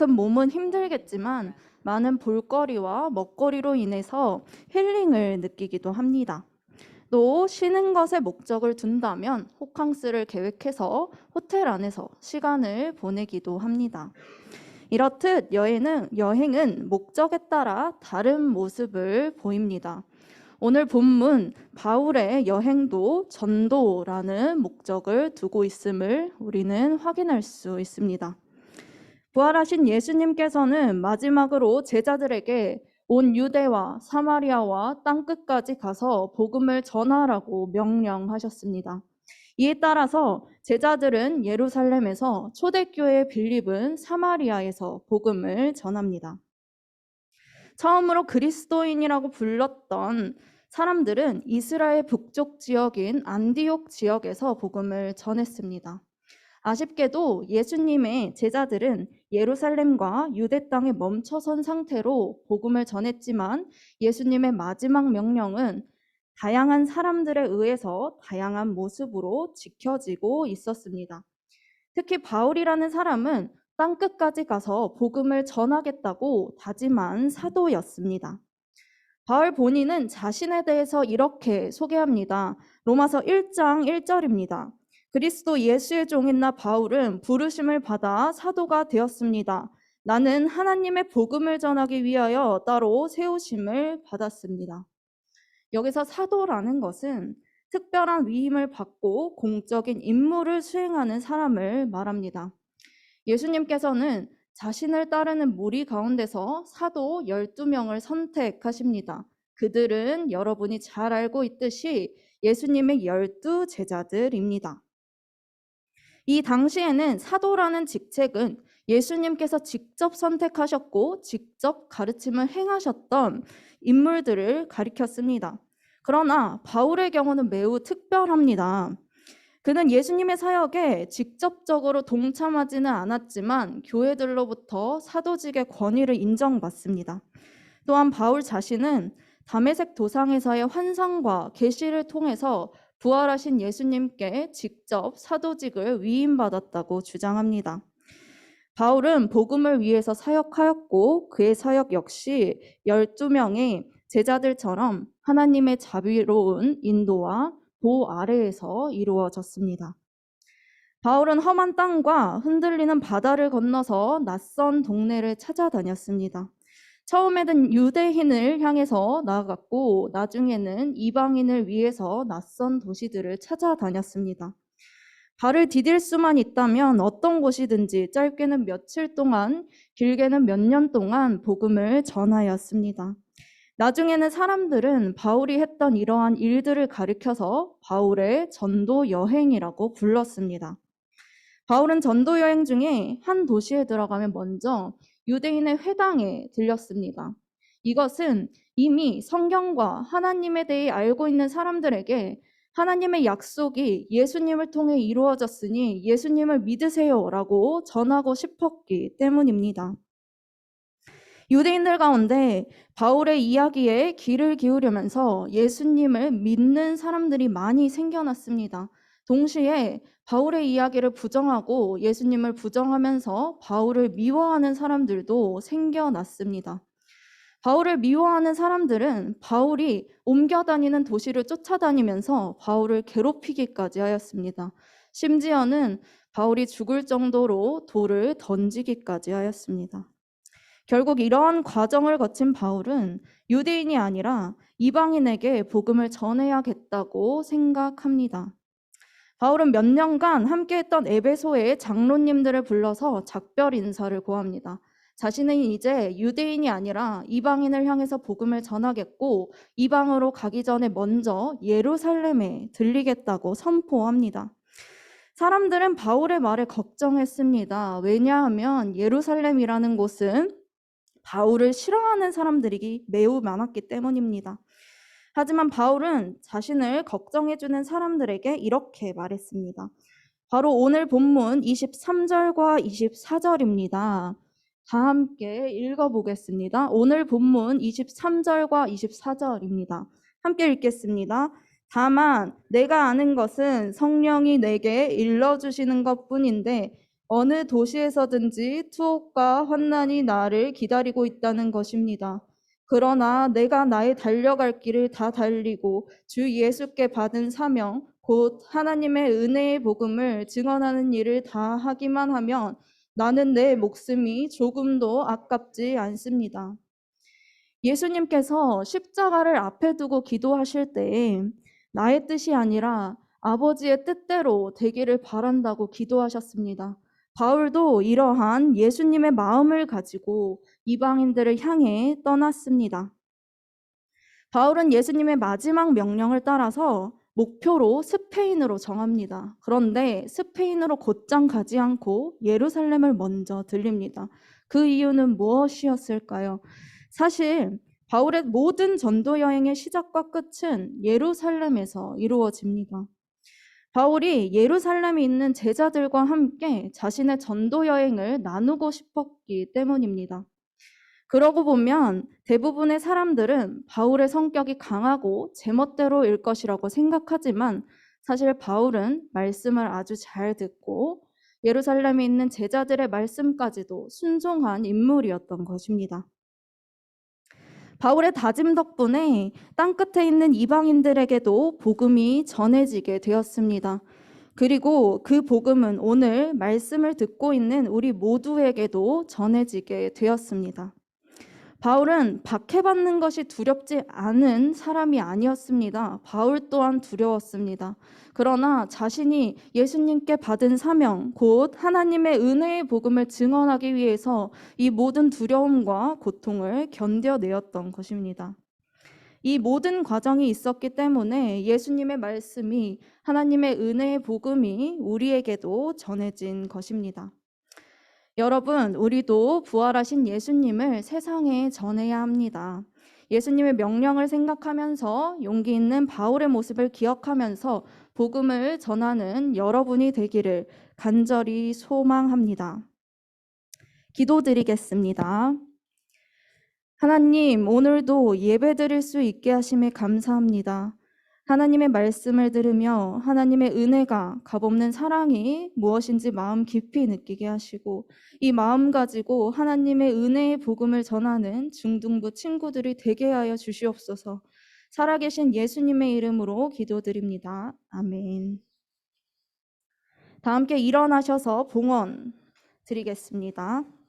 큰 몸은 힘들겠지만 많은 볼거리와 먹거리로 인해서 힐링을 느끼기도 합니다. 또 쉬는 것에 목적을 둔다면 호캉스를 계획해서 호텔 안에서 시간을 보내기도 합니다. 이렇듯 여행은, 여행은 목적에 따라 다른 모습을 보입니다. 오늘 본문 바울의 여행도 전도라는 목적을 두고 있음을 우리는 확인할 수 있습니다. 부활하신 예수님께서는 마지막으로 제자들에게 온 유대와 사마리아와 땅 끝까지 가서 복음을 전하라고 명령하셨습니다. 이에 따라서 제자들은 예루살렘에서 초대교회 빌립은 사마리아에서 복음을 전합니다. 처음으로 그리스도인이라고 불렀던 사람들은 이스라엘 북쪽 지역인 안디옥 지역에서 복음을 전했습니다. 아쉽게도 예수님의 제자들은 예루살렘과 유대 땅에 멈춰 선 상태로 복음을 전했지만 예수님의 마지막 명령은 다양한 사람들에 의해서 다양한 모습으로 지켜지고 있었습니다. 특히 바울이라는 사람은 땅 끝까지 가서 복음을 전하겠다고 다짐한 사도였습니다. 바울 본인은 자신에 대해서 이렇게 소개합니다. 로마서 1장 1절입니다. 그리스도 예수의 종인 나 바울은 부르심을 받아 사도가 되었습니다. 나는 하나님의 복음을 전하기 위하여 따로 세우심을 받았습니다. 여기서 사도라는 것은 특별한 위임을 받고 공적인 임무를 수행하는 사람을 말합니다. 예수님께서는 자신을 따르는 무리 가운데서 사도 12명을 선택하십니다. 그들은 여러분이 잘 알고 있듯이 예수님의 열두 제자들입니다. 이 당시에는 사도라는 직책은 예수님께서 직접 선택하셨고 직접 가르침을 행하셨던 인물들을 가리켰습니다. 그러나 바울의 경우는 매우 특별합니다. 그는 예수님의 사역에 직접적으로 동참하지는 않았지만 교회들로부터 사도직의 권위를 인정받습니다. 또한 바울 자신은 담에색 도상에서의 환상과 계시를 통해서 부활하신 예수님께 직접 사도직을 위임받았다고 주장합니다. 바울은 복음을 위해서 사역하였고 그의 사역 역시 12명의 제자들처럼 하나님의 자비로운 인도와 도 아래에서 이루어졌습니다. 바울은 험한 땅과 흔들리는 바다를 건너서 낯선 동네를 찾아다녔습니다. 처음에는 유대인을 향해서 나아갔고 나중에는 이방인을 위해서 낯선 도시들을 찾아다녔습니다. 발을 디딜 수만 있다면 어떤 곳이든지 짧게는 며칠 동안, 길게는 몇 년 동안 복음을 전하였습니다. 나중에는 사람들은 바울이 했던 이러한 일들을 가리켜서 바울의 전도 여행이라고 불렀습니다. 바울은 전도 여행 중에 한 도시에 들어가면 먼저 유대인의 회당에 들렸습니다. 이것은 이미 성경과 하나님에 대해 알고 있는 사람들에게 하나님의 약속이 예수님을 통해 이루어졌으니 예수님을 믿으세요라고 전하고 싶었기 때문입니다. 유대인들 가운데 바울의 이야기에 귀를 기울이면서 예수님을 믿는 사람들이 많이 생겨났습니다. 동시에 바울의 이야기를 부정하고 예수님을 부정하면서 바울을 미워하는 사람들도 생겨났습니다. 바울을 미워하는 사람들은 바울이 옮겨 다니는 도시를 쫓아다니면서 바울을 괴롭히기까지 하였습니다. 심지어는 바울이 죽을 정도로 돌을 던지기까지 하였습니다. 결국 이러한 과정을 거친 바울은 유대인이 아니라 이방인에게 복음을 전해야겠다고 생각합니다. 바울은 몇 년간 함께했던 에베소의 장로님들을 불러서 작별 인사를 고합니다. 자신은 이제 유대인이 아니라 이방인을 향해서 복음을 전하겠고 이방으로 가기 전에 먼저 예루살렘에 들리겠다고 선포합니다. 사람들은 바울의 말에 걱정했습니다. 왜냐하면 예루살렘이라는 곳은 바울을 싫어하는 사람들이 매우 많았기 때문입니다. 하지만 바울은 자신을 걱정해주는 사람들에게 이렇게 말했습니다. 바로 오늘 본문 23절과 24절입니다. 다 함께 읽어보겠습니다. 오늘 본문 23절과 24절입니다. 함께 읽겠습니다. 다만 내가 아는 것은 성령이 내게 일러주시는 것 뿐인데 어느 도시에서든지 투옥과 환난이 나를 기다리고 있다는 것입니다. 그러나 내가 나의 달려갈 길을 다 달리고 주 예수께 받은 사명, 곧 하나님의 은혜의 복음을 증언하는 일을 다 하기만 하면 나는 내 목숨이 조금도 아깝지 않습니다. 예수님께서 십자가를 앞에 두고 기도하실 때 나의 뜻이 아니라 아버지의 뜻대로 되기를 바란다고 기도하셨습니다. 바울도 이러한 예수님의 마음을 가지고 이방인들을 향해 떠났습니다. 바울은 예수님의 마지막 명령을 따라서 목표로 스페인으로 정합니다. 그런데 스페인으로 곧장 가지 않고 예루살렘을 먼저 들립니다. 그 이유는 무엇이었을까요? 사실 바울의 모든 전도 여행의 시작과 끝은 예루살렘에서 이루어집니다. 바울이 예루살렘에 있는 제자들과 함께 자신의 전도 여행을 나누고 싶었기 때문입니다. 그러고 보면 대부분의 사람들은 바울의 성격이 강하고 제멋대로일 것이라고 생각하지만 사실 바울은 말씀을 아주 잘 듣고 예루살렘에 있는 제자들의 말씀까지도 순종한 인물이었던 것입니다. 바울의 다짐 덕분에 땅 끝에 있는 이방인들에게도 복음이 전해지게 되었습니다. 그리고 그 복음은 오늘 말씀을 듣고 있는 우리 모두에게도 전해지게 되었습니다. 바울은 박해받는 것이 두렵지 않은 사람이 아니었습니다. 바울 또한 두려웠습니다. 그러나 자신이 예수님께 받은 사명, 곧 하나님의 은혜의 복음을 증언하기 위해서 이 모든 두려움과 고통을 견뎌내었던 것입니다. 이 모든 과정이 있었기 때문에 예수님의 말씀이 하나님의 은혜의 복음이 우리에게도 전해진 것입니다. 여러분, 우리도 부활하신 예수님을 세상에 전해야 합니다. 예수님의 명령을 생각하면서 용기 있는 바울의 모습을 기억하면서 복음을 전하는 여러분이 되기를 간절히 소망합니다. 기도드리겠습니다. 하나님, 오늘도 예배 드릴 수 있게 하심에 감사합니다. 하나님의 말씀을 들으며 하나님의 은혜가 값없는 사랑이 무엇인지 마음 깊이 느끼게 하시고 이 마음 가지고 하나님의 은혜의 복음을 전하는 중등부 친구들이 되게 하여 주시옵소서. 살아계신 예수님의 이름으로 기도드립니다. 아멘. 다 함께 일어나셔서 봉헌 드리겠습니다.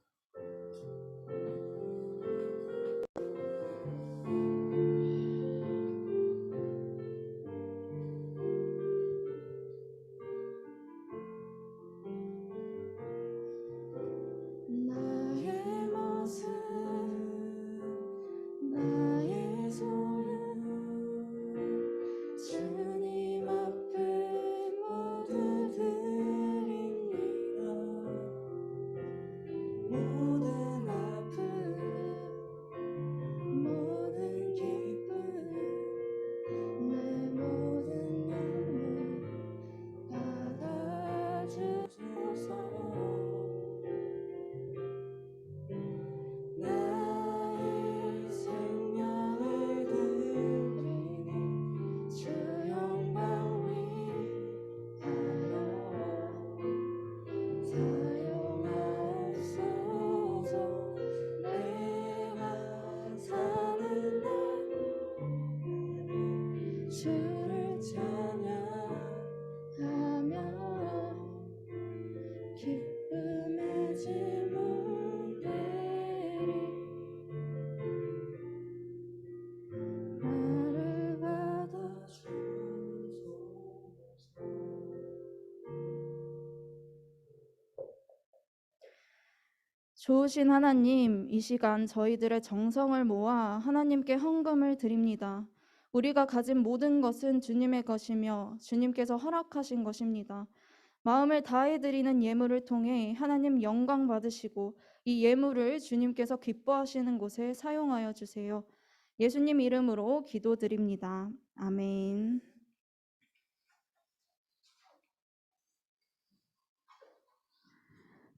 좋으신 하나님, 이 시간 저희들의 정성을 모아 하나님께 헌금을 드립니다. 우리가 가진 모든 것은 주님의 것이며 주님께서 허락하신 것입니다. 마음을 다해 드리는 예물을 통해 하나님 영광 받으시고 이 예물을 주님께서 기뻐하시는 곳에 사용하여 주세요. 예수님 이름으로 기도드립니다. 아멘.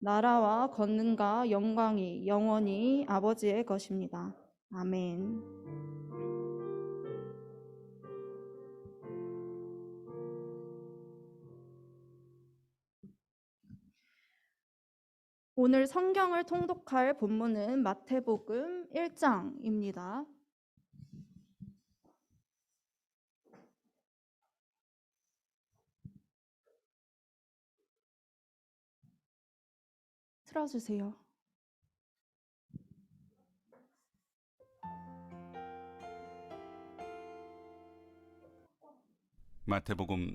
나라와 권능과 영광이 영원히 아버지의 것입니다. 아멘. 오늘 성경을 통독할 본문은 마태복음 1장입니다. 틀어주세요. 마태복음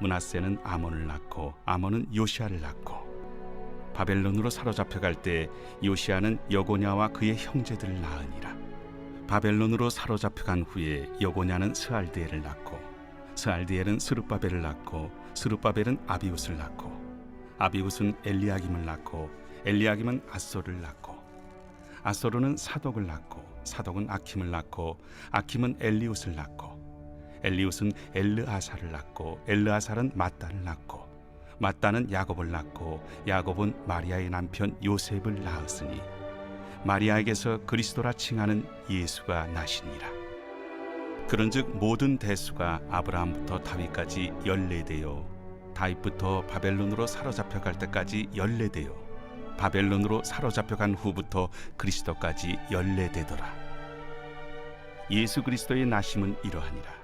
문하세는 아몬을 낳고 아몬은 요시아를 낳고 바벨론으로 사로잡혀 갈때 요시아는 여고냐와 그의 형제들을 낳으니라. 바벨론으로 사로잡혀 간 후에 여고냐는 스알디엘을 낳고 스알디엘은 스룹바벨을 낳고 스룹바벨은 아비웃을 낳고 아비웃은 엘리야김을 낳고 엘리야김은 아소를 낳고 아소르는 사독을 낳고 사독은 아킴을 낳고 아킴은 엘리웃을 낳고 엘리웃은 엘르아사를 낳고 엘르아살은 마따를 낳고 마따는 야곱을 낳고 야곱은 마리아의 남편 요셉을 낳았으니 마리아에게서 그리스도라 칭하는 예수가 나시니라. 그런즉 모든 대수가 아브라함부터 다윗까지 열네되어 다윗부터 바벨론으로 사로잡혀 갈 때까지 열네되어 바벨론으로 사로잡혀 간 후부터 그리스도까지 열네되더라. 예수 그리스도의 나심은 이러하니라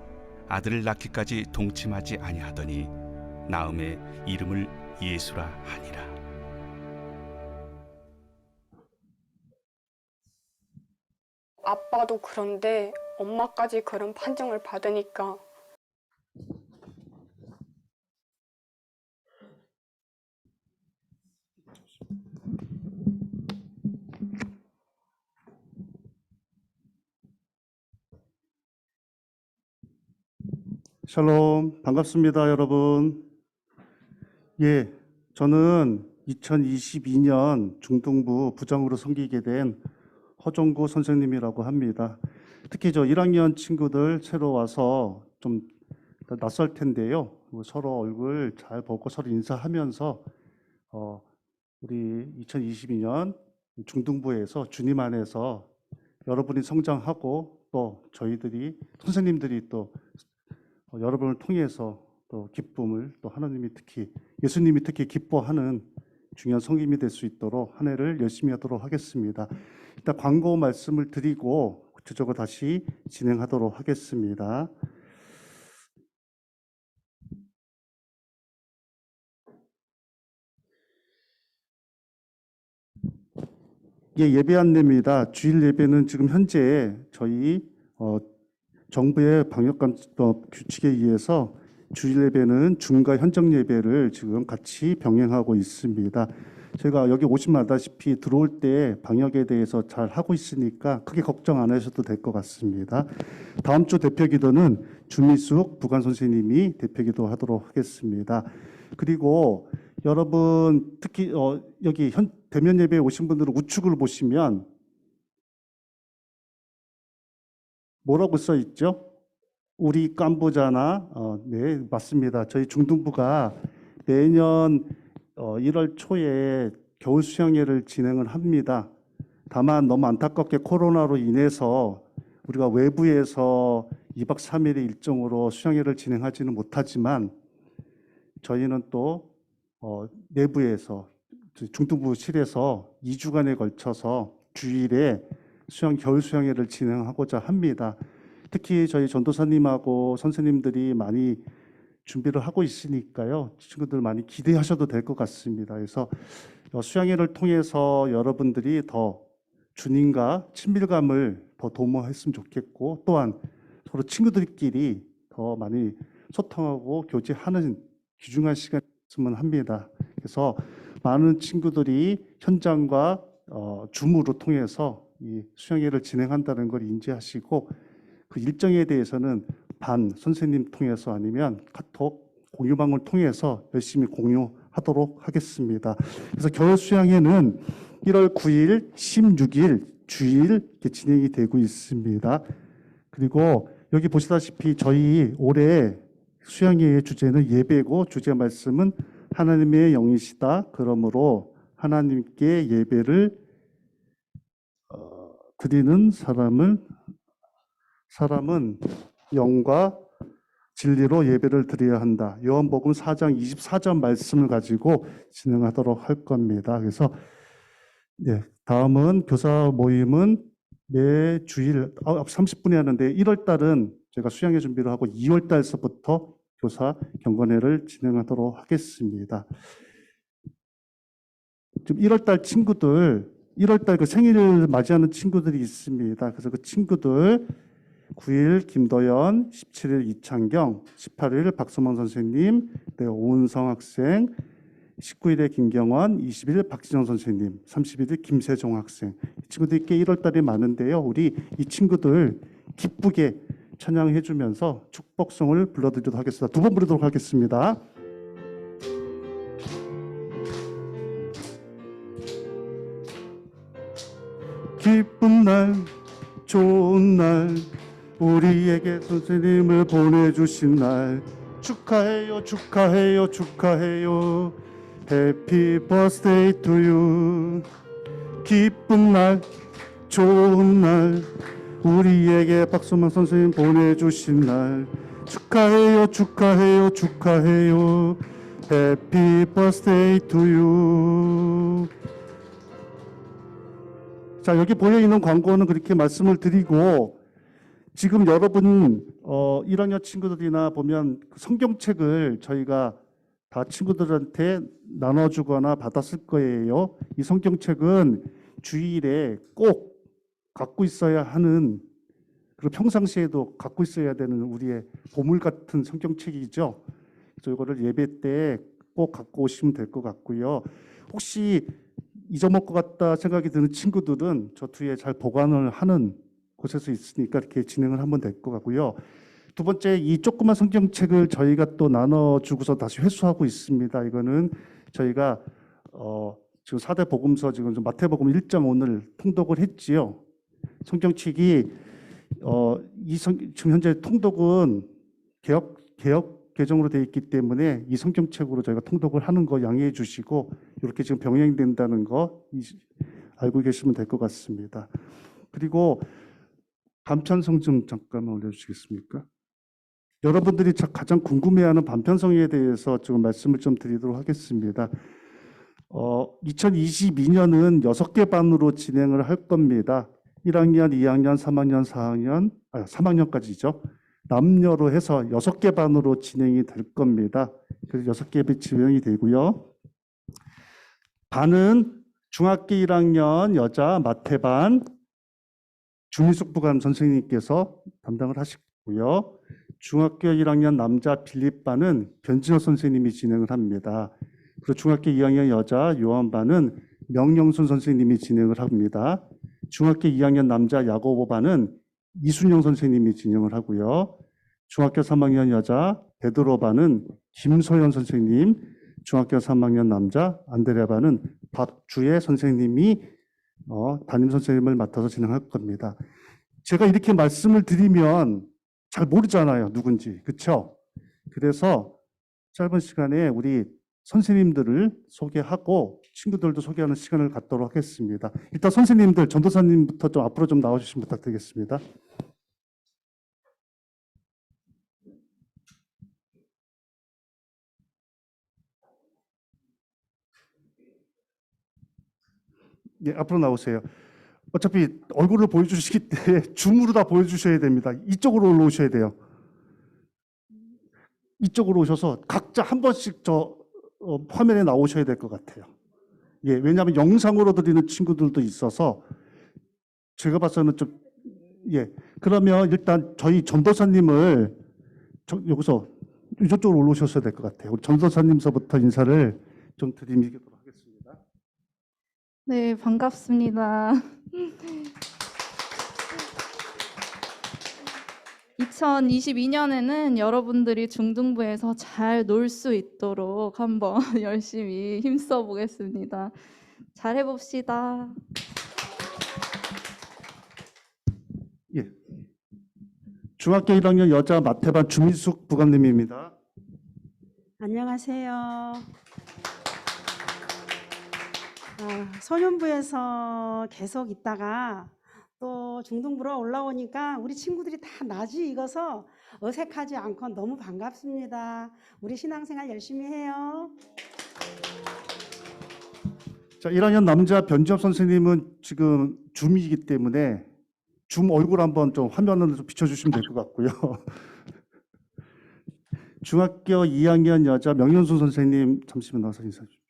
아들을 낳기까지 동침하지 아니하더니 나음에 이름을 예수라 하니라. 아빠도 그런데 엄마까지 그런 판정을 받으니까 샬롬, 반갑습니다, 여러분. 예, 저는 2022년 중등부 부장으로 섬기게 된 허종구 선생님이라고 합니다. 특히 저 1학년 친구들 새로 와서 좀 낯설 텐데요. 뭐 서로 얼굴 잘 보고 서로 인사하면서 어, 우리 2022년 중등부에서 주님 안에서 여러분이 성장하고 또 저희들이 선생님들이 또 어, 여러분을 통해서 또 기쁨을 또 하나님이 특히 예수님이 특히 기뻐하는 중요한 성김이 될 수 있도록 한 해를 열심히 하도록 하겠습니다. 일단 광고 말씀을 드리고 구체적으로 다시 진행하도록 하겠습니다. 예, 예배 안내입니다. 주일 예배는 지금 현재 저희 어, 정부의 방역감 어, 규칙에 의해서 주일 예배는 중과 현장 예배를 지금 같이 병행하고 있습니다. 제가 여기 오시면 알다시피 들어올 때 방역에 대해서 잘 하고 있으니까 크게 걱정 안 하셔도 될 것 같습니다. 다음 주 대표 기도는 주미숙 부관 선생님이 대표 기도 하도록 하겠습니다. 그리고 여러분 특히 어, 여기 현, 대면 예배에 오신 분들은 우측을 보시면 뭐라고 써 있죠? 우리 깐부자나 어, 네 맞습니다. 저희 중등부가 매년 어, 1월 초에 겨울 수양회를 진행을 합니다. 다만 너무 안타깝게 코로나로 인해서 우리가 외부에서 2박 3일의 일정으로 수양회를 진행하지는 못하지만 저희는 또 어, 내부에서 중등부실에서 2주간에 걸쳐서 주일에 수양 겨울 수양회를 진행하고자 합니다. 특히 저희 전도사님하고 선생님들이 많이 준비를 하고 있으니까요. 친구들 많이 기대하셔도 될 것 같습니다. 그래서 어, 수양회를 통해서 여러분들이 더 주님과 친밀감을 더 도모했으면 좋겠고 또한 서로 친구들끼리 더 많이 소통하고 교제하는 귀중한 시간이었으면 합니다. 그래서 많은 친구들이 현장과 어, 줌으로 통해서 이 수양회를 진행한다는 걸 인지하시고 그 일정에 대해서는 반 선생님 통해서 아니면 카톡 공유방을 통해서 열심히 공유하도록 하겠습니다. 그래서 겨울 수양회는 1월 9일, 16일 주일 이렇게 진행이 되고 있습니다. 그리고 여기 보시다시피 저희 올해 수양회의 주제는 예배고 주제 말씀은 하나님의 영이시다. 그러므로 하나님께 예배를 어, 드리는 사람을 사람은 영과 진리로 예배를 드려야 한다. 요한복음 4장 24절 말씀을 가지고 진행하도록 할 겁니다. 그래서 네, 다음은 교사 모임은 매 주일 30분에 하는데 1월 달은 제가 수양회 준비를 하고 2월 달서부터 교사 경건회를 진행하도록 하겠습니다. 지금 1월 달 친구들 1월 달 그 생일을 맞이하는 친구들이 있습니다. 그래서 그 친구들 9일 김도연, 17일 이창경, 18일 박소망 선생님, 네, 오은성 학생, 19일에 김경원, 20일 박진영 선생님, 31일 김세종 학생. 이 친구들이 꽤 1월 달에 많은데요. 우리 이 친구들 기쁘게 찬양해 주면서 축복성을 불러드리도록 하겠습니다. 두 번 부르도록 하겠습니다. 기쁜 날, 좋은 날, 우리에게 선생님을 보내주신 날 축하해요, 축하해요, 축하해요. Birthday to you. 기쁜 날, 좋은 날, 우리에게 박수만 선생님 보내주신 날 축하해요, 축하해요, 축하해요. Birthday to you. 자, 여기 보여 있는 광고는 그렇게 말씀을 드리고 지금 여러분 어 1학년 친구들이나 보면 그 성경책을 저희가 다 친구들한테 나눠주거나 받았을 거예요. 이 성경책은 주일에 꼭 갖고 있어야 하는 그리고 평상시에도 갖고 있어야 되는 우리의 보물 같은 성경책이죠. 그래서 이거를 예배 때 꼭 갖고 오시면 될 것 같고요. 혹시 잊어먹을 것 같다 생각이 드는 친구들은 저 뒤에 잘 보관을 하는 곳에서 있으니까 이렇게 진행을 하면 될 것 같고요. 두 번째 이 조그만 성경책을 저희가 또 나눠주고서 다시 회수하고 있습니다. 이거는 저희가 어, 지금 사대 복음서 지금 좀 마태복음 1장 오늘 통독을 했지요. 성경책이 어, 이 성, 지금 현재 통독은 개혁 개혁 개정으로 되어 있기 때문에 이 성경책으로 저희가 통독을 하는 거 양해해 주시고 이렇게 지금 병행된다는 거 이- 알고 계시면 될 것 같습니다. 그리고 반편성 좀 잠깐만 올려주시겠습니까? 여러분들이 자- 가장 궁금해하는 반편성에 대해서 지금 말씀을 좀 드리도록 하겠습니다. 어, 2022년은 여섯 개 반으로 진행을 할 겁니다. 1학년, 2학년, 3학년, 4학년, 아, 3학년까지죠. 남녀로 해서 여섯 개 반으로 진행이 될 겁니다. 그래서 여섯 개 진행이 되고요. 반은 중학교 1학년 여자 마태반 주미숙 부감 선생님께서 담당을 하시고요. 중학교 1학년 남자 빌립반은 변진호 선생님이 진행을 합니다. 그리고 중학교 2학년 여자 요한반은 명영순 선생님이 진행을 합니다. 중학교 2학년 남자 야고보반은 이순영 선생님이 진행을 하고요. 중학교 3학년 여자 베드로반은 김소연 선생님, 중학교 3학년 남자 안드레반은 박주혜 선생님이 어, 담임 선생님을 맡아서 진행할 겁니다. 제가 이렇게 말씀을 드리면 잘 모르잖아요, 누군지. 그렇죠? 그래서 짧은 시간에 우리 선생님들을 소개하고 친구들도 소개하는 시간을 갖도록 하겠습니다. 일단 선생님들, 전도사님부터 좀 앞으로 좀 나와주시면 부탁드리겠습니다. 네, 앞으로 나오세요. 어차피 얼굴을 보여주시기 때문에 줌으로 다 보여주셔야 됩니다. 이쪽으로 올라오셔야 돼요. 이쪽으로 오셔서 각자 한 번씩 저 어, 화면에 나오셔야 될 것 같아요. 예, 왜냐하면 영상으로 드리는 친구들도 있어서 제가 봐서는 좀 예. 그러면 일단 저희 전도사님을 저, 여기서 이쪽으로 올라오셨어야 될 것 같아요. 우리 전도사님서부터 인사를 좀 하겠습니다. 네, 반갑습니다. 2022년에는 여러분들이 중등부에서 잘 놀 수 있도록 한번 열심히 힘써 보겠습니다. 잘 해봅시다. 예. 중학교 1학년 여자 마태반 주민숙 부감님입니다. 안녕하세요. 아, 소년부에서 계속 있다가 또 중등부로 올라오니까 우리 친구들이 다 낯이 익어서 어색하지 않고 너무 반갑습니다. 우리 신앙생활 열심히 해요. 자, 1학년 남자 변지엽 선생님은 지금 줌이기 때문에 줌 얼굴 한번 좀 화면으로 좀 비춰주시면 될 것 같고요. 중학교 2학년 여자 명현순 선생님 잠시만 나와서 인사해 주십시오.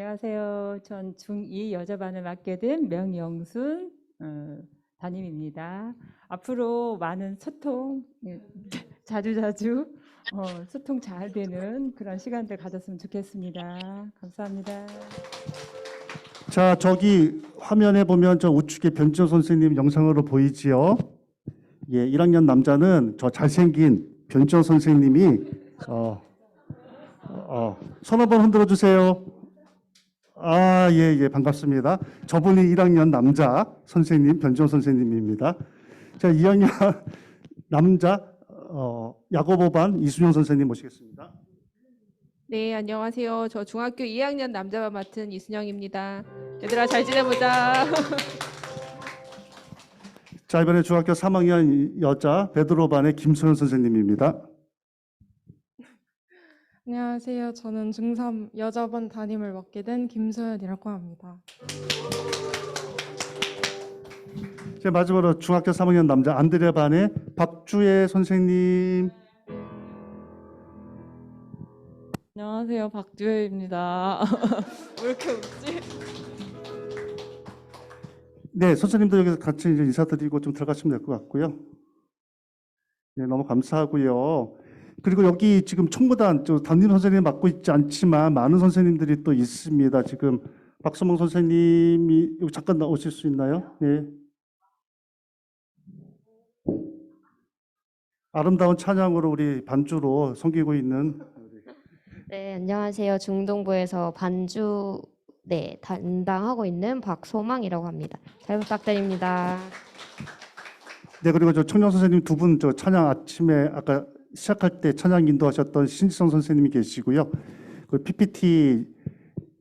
안녕하세요. 전 중2 여자반을 맡게 된 명영순 어, 담임입니다. 앞으로 많은 소통, 예, 자주자주 어, 소통 잘 되는 그런 시간들 가졌으면 좋겠습니다. 감사합니다. 자, 저기 화면에 보면 저 우측에 변지엽 선생님 영상으로 보이지요? 예, 1학년 남자는 저 잘생긴 변지엽 선생님이 어, 어, 손 한번 흔들어 주세요. 아, 예, 예, 반갑습니다. 저분이 1학년 남자 선생님, 변지엽 선생님입니다. 자, 2학년 남자 어, 야고보반 이순영 선생님 모시겠습니다. 네, 안녕하세요. 저 중학교 2학년 남자반 맡은 이순영입니다. 얘들아 잘 지내보자. 자, 이번에 중학교 3학년 여자 베드로반의 김소연 선생님입니다. 안녕하세요. 저는 중3 여자반 담임을 맡게 된 김소연이라고 합니다. 제 마지막으로 중학교 3학년 남자 안드레 반의 박주혜 선생님. 안녕하세요. 박주혜입니다. 왜 이렇게 웃지? 네, 선생님도 여기서 같이 이제 인사드리고 좀 들어가시면 될 것 같고요. 네, 너무 감사하고요. 그리고 여기 지금 총무단 저 담임 선생님 맡고 있지 않지만 많은 선생님들이 또 있습니다. 지금 박수몽 선생님이 잠깐 나오실 수 있나요? 네. 아름다운 찬양으로 우리 반주로 섬기고 있는 네, 안녕하세요. 중동부에서 반주 네, 담당하고 있는 박소망이라고 합니다. 잘 부탁드립니다. 네 그리고 저 청년 선생님 두 분 저 찬양 아침에 아까 시작할 때 찬양 인도하셨던 신지성 선생님이 계시고요. 그 PPT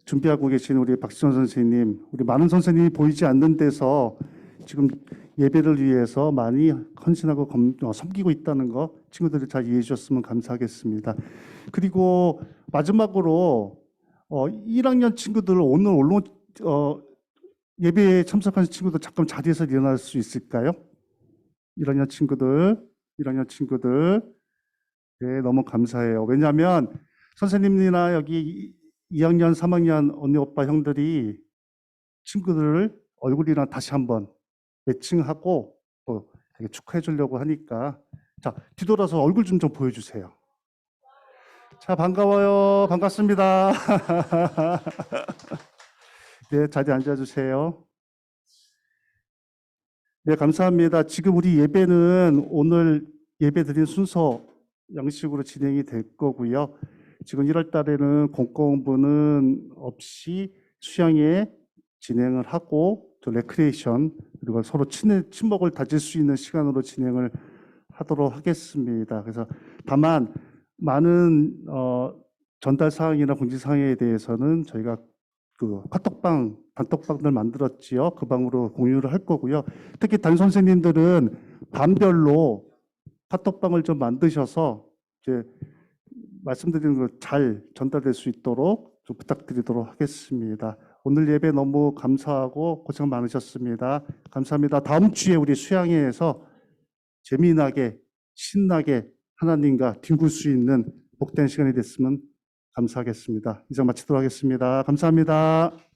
준비하고 계신 우리 박지선 선생님, 우리 많은 선생님이 보이지 않는 데서 지금 예배를 위해서 많이 헌신하고 검- 어, 섬기고 있다는 거 친구들이 잘 이해해 주셨으면 감사하겠습니다. 그리고 마지막으로 어, 1학년 친구들 오늘 언론 어, 예배에 참석하신 친구들 잠깐 자리에서 일어날 수 있을까요? 1학년 친구들, 1학년 친구들, 네, 너무 감사해요. 왜냐하면 선생님이나 여기 2학년, 3학년 언니, 오빠, 형들이 친구들을 얼굴이랑 다시 한번 매칭하고 또 되게 축하해 주려고 하니까 자, 뒤돌아서 얼굴 좀 좀 보여주세요. 자, 반가워요. 반갑습니다. 네, 자리에 앉아주세요. 네, 감사합니다. 지금 우리 예배는 오늘 예배 드린 순서 양식으로 진행이 될 거고요. 지금 1월 달에는 공공부는 없이 수양회 진행을 하고 또 레크레이션 그리고 서로 친, 친목을 다질 수 있는 시간으로 진행을 하도록 하겠습니다. 그래서 다만 많은 어, 전달 사항이나 공지 사항에 대해서는 저희가 그 카톡방 단톡방들 만들었지요. 그 방으로 공유를 할 거고요. 특히 단 선생님들은 반별로 카톡방을 좀 만드셔서 이제 말씀드리는 거잘 전달될 수 있도록 좀 부탁드리도록 하겠습니다. 오늘 예배 너무 감사하고 고생 많으셨습니다. 감사합니다. 다음 주에 우리 수양회에서 재미나게 신나게 하나님과 뒹굴 수 있는 복된 시간이 됐으면 감사하겠습니다. 이상 마치도록 하겠습니다. 감사합니다.